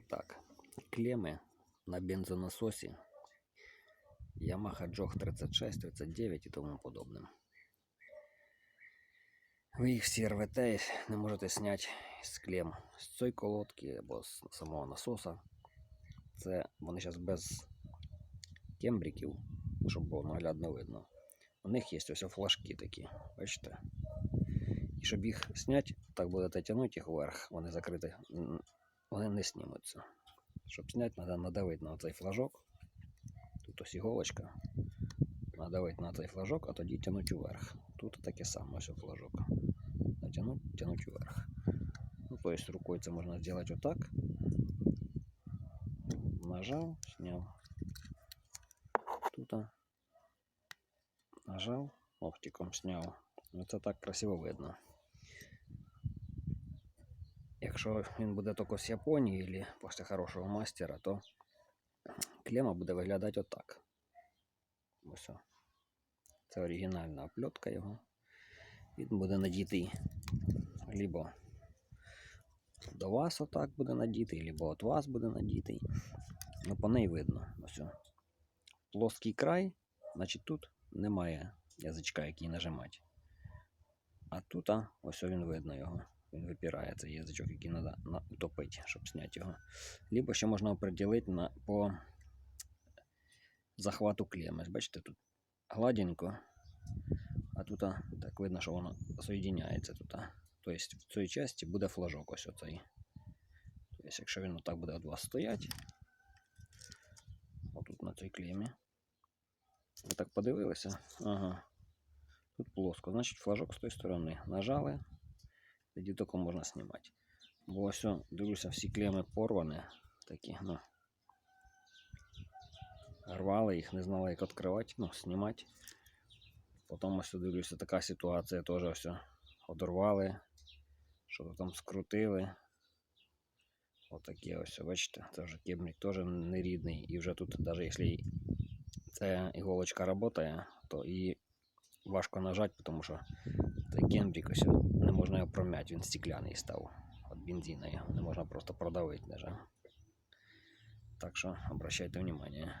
Так, клеми на бензонасосі Yamaha Jog 36, 39 і тому подобне. Ви їх всі рвете, не можете зняти з клем з цієї колодки або з самого насоса. Це вони зараз без кембриків, щоб було наглядно видно. У них є ось флажки такі, бачите? І щоб їх зняти, так будете тягнути їх вверх, вони закриті, вони не знімуться. Щоб зняти, треба надавити на цей флажок. Тут ось іголочка. Надавити на цей флажок, а тоді тягнути вверх. Тут таке саме ось флажок. Натягнути, тягнути вверх. Ну, то есть рукой це можна зробити отак. Нажав, сняв. Тут нажав, оптиком сняв. Ну, Це так красиво видно. Якщо він буде тільки з Японії або після хорошого мастера, то клема буде виглядати отак. Ось. Це оригінальна оплетка його. Він буде надітий либо до вас отак буде надітий, либо от вас буде надітий. Ну, по неї видно. Ось. Плоский край, значить тут немає язичка, який нажимати. А тут, а, ось він видно його. Він випирає язичок, який треба утопити, щоб зняти його. Либо ще можна оприділити на, по захвату клеми. Бачите, тут гладенько, а тут так видно, що воно соєдиняється тут. Тобто в цій часті буде флажок ось оцей. Тобто, якщо він отак буде від вас стояти, отут на цій клемі. Ви так подивилися? Ага. Тут плоско, значить флажок з тої сторони. Нажали, тоді тільки можна знімати. Бо ось, дивлюся, всі клеми порвані. Такі, ну. Рвали їх, не знали, як відкривати, ну, знімати. Потім ось дивлюся, така ситуація теж ось одорвали, що там скрутили. Отакі ось, бачите, це вже кебник теж не рідний. І вже тут, навіть якщо ця іголочка працює, то і важко нажати, тому що цей кембрик ось не можна його пром'яти, він стекляний став від бензина. Не можна просто продавити навіть. Так що обращайте внимание.